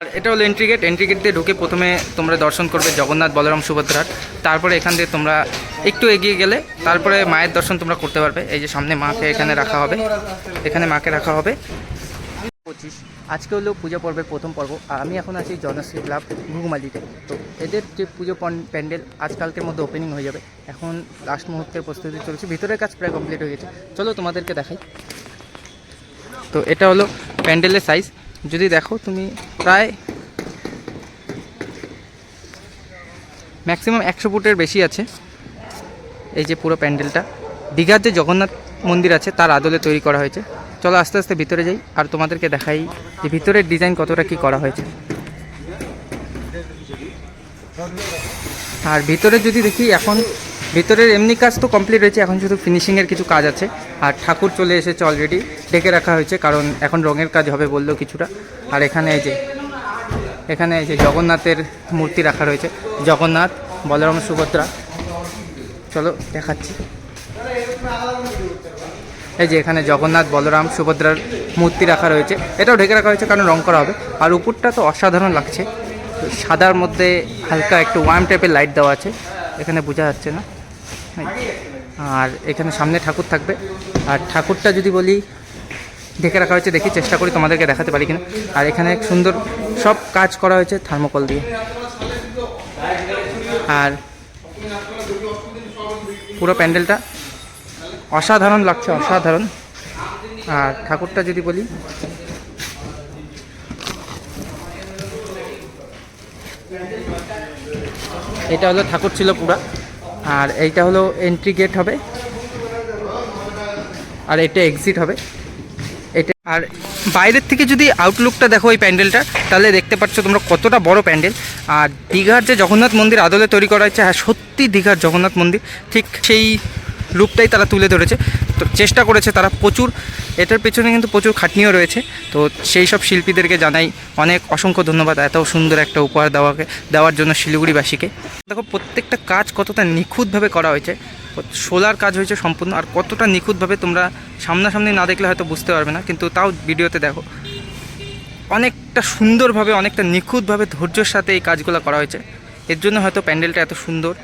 এটা হলো entry gate entry gate দিয়ে ঢুকে প্রথমে তোমরা দর্শন করবে জগন্নাথ বলরাম সুভদ্রার। তারপরে এখান দিয়ে তোমরা একটু এগিয়ে গেলে তারপরে মায়ের দর্শন তোমরা করতে পারবে। এই যে সামনে মাকে এখানে রাখা হবে। এখানে মাকে রাখা হবে। পঁচিশ। আজকে হলো পূজা পর্বের প্রথম পর্ব। আর আমি এখন আছি জনশ্রী ক্লাব ঘুঘুমালিতে। তো এদের যে পুজো প্যান্ডেল আজকালকের মধ্যে ওপেনিং হয়ে যাবে। এখন লাস্ট মুহূর্তের প্রস্তুতি চলছে। ভিতরের কাজ প্রায় কমপ্লিট হয়ে গেছে। চলো তোমাদেরকে দেখাই। তো এটা হলো প্যান্ডেলের সাইজ যদি দেখো তুমি প্রায় ম্যাক্সিমাম একশো ফুটের বেশি আছে। এই যে পুরো প্যান্ডেলটা। দীঘার যে জগন্নাথ মন্দির আছে, তার আদলে তৈরি করা হয়েছে। চলো আস্তে আস্তে ভিতরে যাই আর তোমাদেরকে দেখাই যে ভিতরের ডিজাইন কতটা কি করা হয়েছে। আর ভিতরে যদি দেখি, এখন ভিতরের এমনি কাজ তো কমপ্লিট হয়েছে, এখন শুধু ফিনিশিংয়ের কিছু কাজ আছে। আর ঠাকুর চলে এসেছে অলরেডি ডেকে রাখা হয়েছে, কারণ এখন রঙের কাজ হবে বলল কিছুটা। আর এখানে এই যে, এখানে এই যে জগন্নাথের মূর্তি রাখা রয়েছে। জগন্নাথ, বলরাম, সুভদ্রা। চলো, দেখাচ্ছি। এই যে এখানে জগন্নাথ, বলরাম, সুভদ্রার মূর্তি রাখা রয়েছে। এটাও ঢেকে রাখা হয়েছে, কারণ রং করা হবে। আর উপরটা তো অসাধারণ লাগছে। সাদার মধ্যে হালকা একটু ওয়ার্ম টাইপের লাইট দেওয়া আছে। এখানে বোঝা যাচ্ছে না। আর এখানে সামনে ঠাকুর থাকবে। আর ঠাকুরটা যদি বলি, ঢেকে রাখা হয়েছে, দেখি চেষ্টা করি তোমাদেরকে দেখাতে পারি কিনা। আর এখানে সুন্দর সব কাজ করা হয়েছে থার্মোকল দিয়ে। আর পুরো প্যান্ডেলটা অসাধারণ লাগছে, অসাধারণ। আর ঠাকুরটা যদি বলি, এটা হলো ঠাকুর ছিল পুরা। আর এইটা হলো এন্ট্রি গেট হবে। আর এটা এক্সিট হবে। এটা আর বাইরের থেকে যদি আউটলুকটা দেখো এই প্যান্ডেলটা তাহলে দেখতে পাচ্ছ তোমরা কতটা বড় প্যান্ডেল। আর দীঘার যে জগন্নাথ মন্দির আদলে তৈরি করা হয়েছে হ্যাঁ সত্যি দীঘার জগন্নাথ মন্দির, ঠিক সেই রূপটাই তারা তুলে ধরেছে। তো চেষ্টা করেছে তারা প্রচুর, এটার পেছনে কিন্তু প্রচুর খাটনিও রয়েছে। তো সেই সব শিল্পীদেরকে জানাই অনেক অসংখ্য ধন্যবাদ এত সুন্দর একটা উপহার দেওয়াকে, দেওয়ার জন্য শিলিগুড়িবাসীকে। দেখো প্রত্যেকটা কাজ কতটা নিখুঁতভাবে করা হয়েছে, সোলার কাজ হয়েছে সম্পূর্ণ, আর কতটা নিখুঁতভাবে তোমরা সামনাসামনি না দেখলে হয়তো বুঝতে পারবে না, কিন্তু তাও ভিডিওতে দেখো। অনেকটা সুন্দরভাবে, অনেকটা নিখুঁতভাবে ধৈর্যের সাথে এই কাজগুলো করা হয়েছে। এর জন্য হয়তো প্যান্ডেলটা এত সুন্দর।